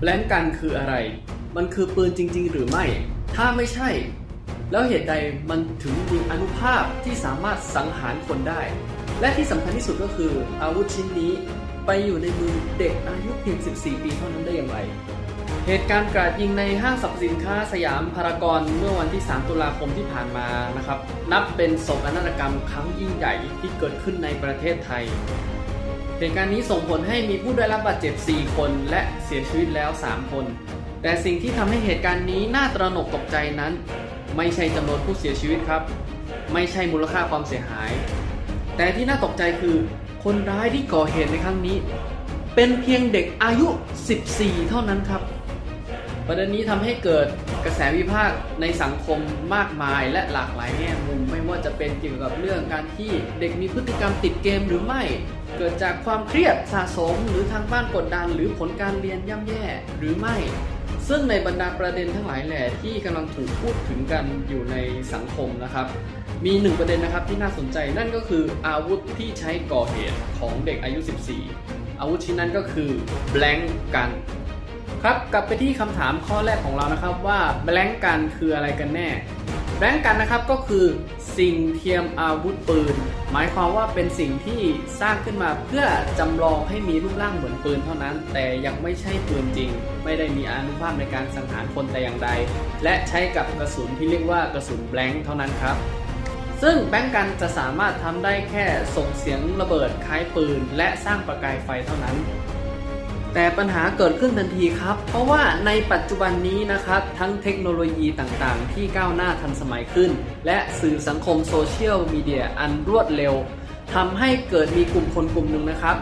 แบล็งกันคืออะไร มันคือปืนจริง ๆ หรือไม่ ถ้าไม่ใช่ แล้วเหตุใดมันถึงมีอนุภาพที่สามารถสังหารคนได้ และที่สำคัญที่สุดก็คือ อาวุธชิ้นนี้ไปอยู่ในมือเด็กอายุเพียง 14 ปีเท่านั้นได้อย่างไร เหตุการณ์กราดยิงในห้างสรรพสินค้าสยามพารากอนเมื่อวันที่ 3 ตุลาคมที่ผ่านมานะครับ นับเป็นโศกนาฏกรรมครั้งยิ่งใหญ่ที่เกิดขึ้นในประเทศไทย เหตุการณ์นี้ส่งผลให้มีผู้ได้รับบาดเจ็บ 4 คนและเสียชีวิตแล้ว 3 คน แต่สิ่งที่ทำให้เหตุการณ์นี้น่าตระหนกตกใจนั้น ไม่ใช่จำนวนผู้เสียชีวิตครับ ไม่ใช่มูลค่าความเสียหาย แต่ที่น่าตกใจคือคนร้ายที่ก่อเหตุในครั้งนี้ เป็นเพียงเด็กอายุ 14 เท่านั้นครับ ประเด็นนี้ทำให้เกิดกระแสวิพากษ์ในสังคมมากมายและหลากหลายแง่มุมไม่ว่าจะเป็นเกี่ยวกับเรื่องการที่เด็กมีพฤติกรรมติดเกมหรือไม่ เกิดจากความเครียดสะสม หรือทางบ้านกดดัน หรือผลการเรียนย่ำแย่หรือไม่ ซึ่งในบรรดาประเด็นทั้งหลายแหล่ที่กำลังถูกพูดถึงกันอยู่ในสังคมนะครับ มีหนึ่งประเด็นนะครับที่น่าสนใจนั่นก็คืออาวุธที่ใช้ก่อเหตุของเด็กอายุ 14 อาวุธชิ้นนั้นก็คือ blank gun ครับกลับไปที่คำถามข้อแรกของเรานะครับว่า blank gun คืออะไรกันแน่ blank gun นะครับก็คือสิ่งเทียมอาวุธปืน หมายความว่าเป็นสิ่งที่สร้างขึ้นมาเพื่อจำลองให้มีรูปร่างเหมือนปืนเท่านั้น แต่ยังไม่ใช่ปืนจริง ไม่ได้มีอนุภาพในการสังหารคนแต่อย่างใด และใช้กับกระสุนที่เรียกว่ากระสุน blank เท่านั้นครับซึ่งแบงก์กันจะสามารถทำได้แค่ส่งเสียงระเบิดคล้ายปืน และสร้างประกายไฟเท่านั้น แต่ปัญหาเกิดขึ้นทันทีครับ เพราะว่าในปัจจุบันนี้นะครับ ทั้งเทคโนโลยีต่างๆ ที่ก้าวหน้าทันสมัยขึ้น และสื่อสังคมโซเชียลมีเดียอันรวดเร็วทำให้เกิดมีกลุ่มคนกลุ่มหนึ่งนะครับ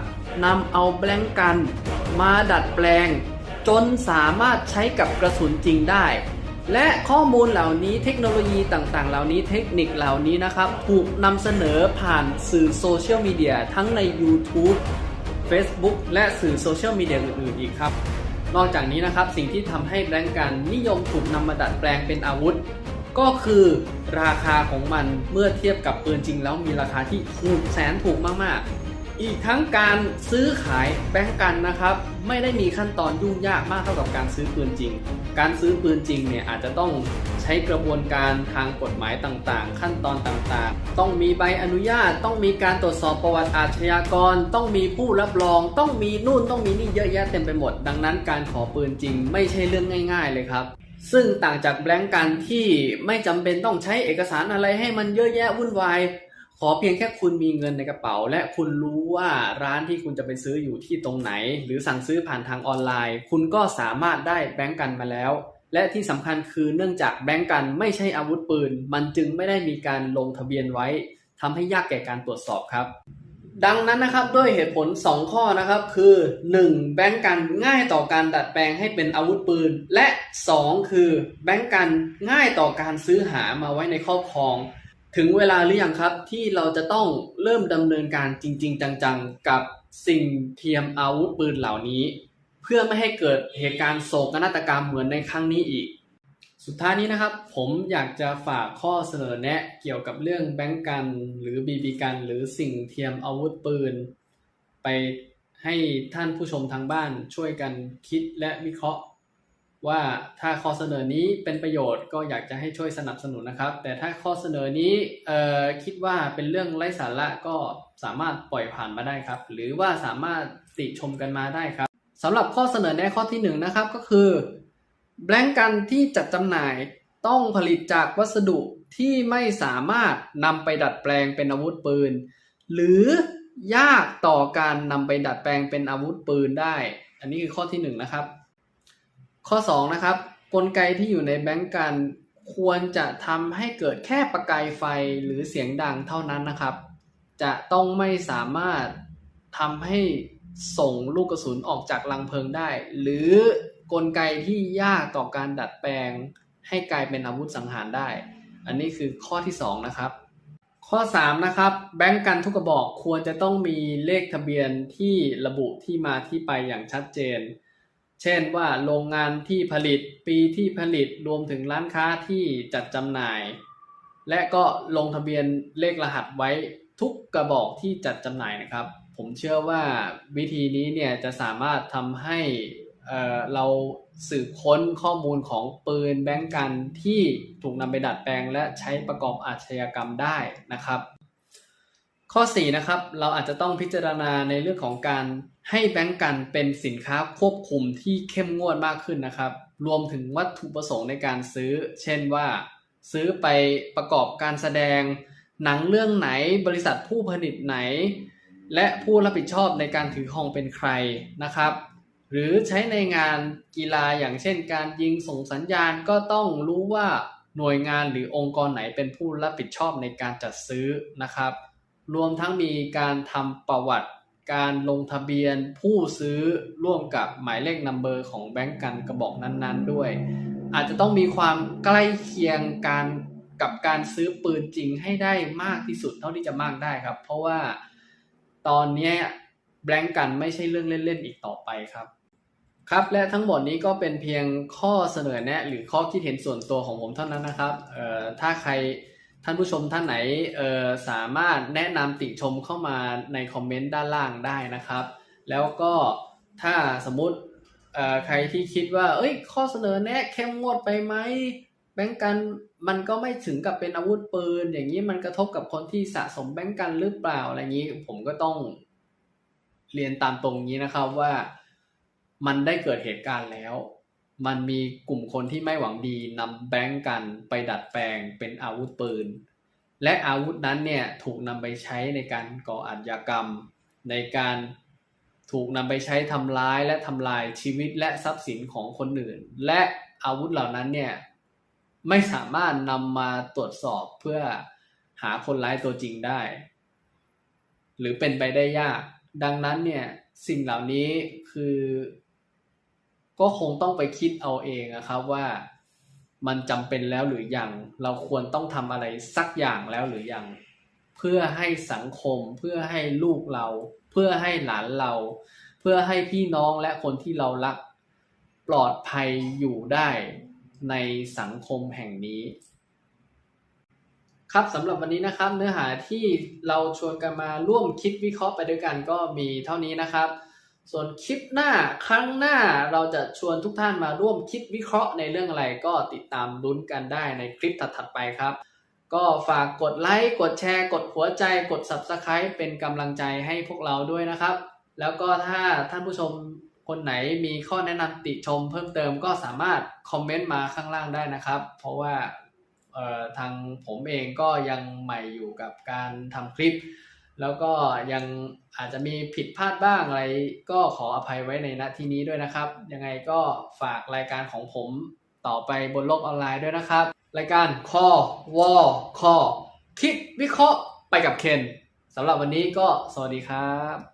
นำเอาแบงก์กันมาดัดแปลง จนสามารถใช้กับกระสุนจริงได้ และข้อมูลเหล่านี้เทคโนโลยีต่างๆ เหล่านี้เทคนิคเหล่านี้นะครับ ถูกนำเสนอผ่านสื่อโซเชียลมีเดียทั้งใน YouTube Facebook และสื่อโซเชียลมีเดียอื่นๆอีกครับ นอกจากนี้นะครับสิ่งที่ทำให้แบงก์กันนิยมถูกนำมาดัดแปลงเป็นอาวุธ ก็คือราคาของมันเมื่อเทียบกับปืนจริงแล้วมีราคาที่ถูกแสนถูกมากๆ อีกทั้งการซื้อขายแบงก์กันนะครับไม่ได้มีขั้นตอนยุ่งยากมากเท่ากับการซื้อปืนจริง การซื้อปืนจริงเนี่ยอาจจะต้อง ใช้กระบวนการทางกฎหมายต่างๆ ขั้นตอนต่างๆ ต้องมีใบอนุญาต ต้องมีการตรวจสอบประวัติอาชญากร ต้องมีผู้รับรอง ต้องมีนู่นต้องมีนี่เยอะแยะเต็มไปหมด ดังนั้นการขอปืนจริงไม่ใช่เรื่องง่าย ๆ เลยครับซึ่งต่างจากแบงก์กันที่ไม่จำเป็นต้องใช้เอกสารอะไรให้มันเยอะแยะวุ่นวาย ขอเพียงแค่คุณมีเงินในกระเป๋า และคุณรู้ว่าร้านที่คุณจะไปซื้ออยู่ที่ตรงไหน หรือสั่งซื้อผ่านทางออนไลน์ คุณก็สามารถได้แบงก์กันมาแล้ว และที่สำคัญคือเนื่องจากแบงก์กันไม่ใช่อาวุธปืน มันจึงไม่ได้มีการลงทะเบียนไว้ทำให้ยากแก่การตรวจสอบครับดังนั้นนะครับด้วยเหตุผล 2 ข้อนะครับคือ 1. แบงก์กันง่ายต่อการดัดแปลงให้เป็นอาวุธปืน และ 2 คือแบงก์กันง่ายต่อการซื้อหามาไว้ในครอบครอง ถึงเวลาหรือยังครับที่เราจะต้องเริ่มดำเนินการจริง ๆ จัง ๆ กับสิ่งเทียมอาวุธปืนเหล่านี้ เพื่อไม่ให้เกิดเหตุการณ์โศกนาฏกรรมเหมือนในครั้งนี้อีก สุดท้ายนี้นะครับ ผมอยากจะฝากข้อเสนอแนะเกี่ยวกับเรื่องแบงก์กัน หรือบีบีกัน หรือสิ่งเทียมอาวุธปืน ไปให้ท่านผู้ชมทางบ้านช่วยกันคิดและวิเคราะห์ ว่าถ้าข้อเสนอนี้เป็นประโยชน์ก็อยากจะให้ช่วยสนับสนุนนะครับ แต่ถ้าข้อเสนอนี้คิดว่าเป็นเรื่องไร้สาระก็สามารถปล่อยผ่านมาได้ครับ หรือว่าสามารถติชมกันมาได้ครับ สำหรับข้อเสนอแนะข้อที่หนึ่งนะครับก็คือแบงกันที่จัดจำหน่ายต้องผลิตจากวัสดุที่ไม่สามารถนำไปดัดแปลงเป็นอาวุธปืน หรือยากต่อการนำไปดัดแปลงเป็นอาวุธปืนได้ อันนี้คือข้อที่หนึ่งนะครับ ข้อ2นะครับกลไกที่อยู่ในแบงก์กันควรจะทำให้เกิดแค่ประกายไฟหรือเสียงดังเท่านั้นนะครับ จะต้องไม่สามารถทำให้ ส่งลูกกระสุนออกจากลังเพลิงได้ หรือกลไกที่ยากต่อการดัดแปลง ให้กลายเป็นอาวุธสังหารได้ อันนี้คือข้อที่ 2 นะครับ ข้อ 3 นะครับ แบงก์กันทุกกระบอกควรจะต้องมีเลขทะเบียนที่ระบุที่มาที่ไปอย่างชัดเจน เช่นว่าโรงงานที่ผลิตปีที่ผลิตรวมถึงร้านค้าที่จัดจำหน่าย และก็ลงทะเบียนเลขรหัสไว้ทุกกระบอกที่จัดจำหน่ายนะครับ ผมเชื่อว่าวิธีนี้เนี่ยจะสามารถทำให้เราสืบค้นข้อมูลของปืนแบงก์กันที่ถูกนำไปดัดแปลงและใช้ประกอบอาชญากรรมได้นะครับ ข้อ4นะครับเราอาจจะต้องพิจารณาในเรื่องของการให้แบงก์กันเป็นสินค้าควบคุมที่เข้มงวดมากขึ้นนะครับ รวมถึงวัตถุประสงค์ในการซื้อ เช่นว่า ซื้อไปประกอบการแสดง หนังเรื่องไหนบริษัทผู้ผลิตไหน และผู้รับผิดชอบในการถือครองเป็นใครนะครับ หรือใช้ในงานกีฬาอย่างเช่น การยิงส่งสัญญาณก็ต้องรู้ว่าหน่วยงานหรือองค์กรไหนเป็นผู้รับผิดชอบในการจัดซื้อนะครับ รวมทั้งมีการทำประวัติการลงทะเบียนผู้ซื้อร่วมกับหมายเลขนัมเบอร์ของแบงก์กันกระบอกนั้นๆด้วย อาจจะต้องมีความใกล้เคียงการกับการซื้อปืนจริงให้ได้มากที่สุดเท่าที่จะมากได้ครับ เพราะว่า ตอนนี้แบงก์กันไม่ใช่เรื่องเล่นๆอีกต่อไปครับ ครับและทั้งหมดนี้ก็เป็นเพียงข้อเสนอแนะ หรือข้อคิดเห็นส่วนตัวของผมเท่านั้นนะครับเอ่อถ้าใครท่านผู้ชมท่านไหนเอ่อสามารถแนะนำติชมเข้ามาในคอมเมนต์ด้านล่างได้นะครับ แล้วก็ถ้าสมมติเอ่อใครที่คิดว่า เอ้ย ข้อเสนอแนะเข้มงวดไปไหม แบงก์กันมันก็ไม่ถึงกับเป็นอาวุธปืน อย่างนี้มันกระทบกับคนที่สะสมแบงก์กันหรือเปล่าอะไรอย่างนี้ ผมก็ต้องเรียนตามตรงนี้นะครับว่ามันได้เกิดเหตุการณ์แล้ว มันมีกลุ่มคนที่ไม่หวังดีนำแบงก์กันไปดัดแปลงเป็นอาวุธปืน และอาวุธนั้นเนี่ยถูกนำไปใช้ในการก่ออาชญากรรม ในการถูกนำไปใช้ทำร้ายและทำลายชีวิตและทรัพย์สินของคนอื่น และอาวุธเหล่านั้นเนี่ย ไม่สามารถนำมาตรวจสอบเพื่อหาคนร้ายตัวจริงได้ หรือเป็นไปได้ยาก ดังนั้นเนี่ยสิ่งเหล่านี้คือ ก็คงต้องไปคิดเอาเองนะครับว่ามันจำเป็นแล้วหรือยัง เราควรต้องทำอะไรสักอย่างแล้วหรือยัง เพื่อให้สังคม เพื่อให้ลูกเรา เพื่อให้หลานเรา เพื่อให้พี่น้องและคนที่เรารัก ปลอดภัยอยู่ได้ ในสังคมแห่งนี้ ครับสำหรับวันนี้นะครับ เนื้อหาที่เราชวนกันมาร่วมคิดวิเคราะห์ไปด้วยกันก็มีเท่านี้นะครับ ส่วนคลิปหน้าครั้งหน้าเราจะชวนทุกท่านมาร่วมคิดวิเคราะห์ในเรื่องอะไรก็ติดตามลุ้นกันได้ในคลิปถัดๆไปครับก็ฝากกดไลค์ กดแชร์ กดหัวใจ กด Subscribe เป็นกำลังใจให้พวกเราด้วยนะครับ แล้วก็ถ้าท่านผู้ชม คนไหนมีข้อแนะนำติชมเพิ่มเติมก็สามารถคอมเมนต์มาข้างล่างได้นะครับ เพราะว่าทางผมเองก็ยังใหม่อยู่กับการทำคลิป แล้วก็ยังอาจจะมีผิดพลาดบ้างอะไร ก็ขออภัยไว้ในณที่นี้ด้วยนะครับ ยังไงก็ฝากรายการของผมต่อไปบนโลกออนไลน์ด้วยนะครับ รายการคอวอคอคิดวิเคราะห์ไปกับเคนสำหรับวันนี้ก็สวัสดีครับ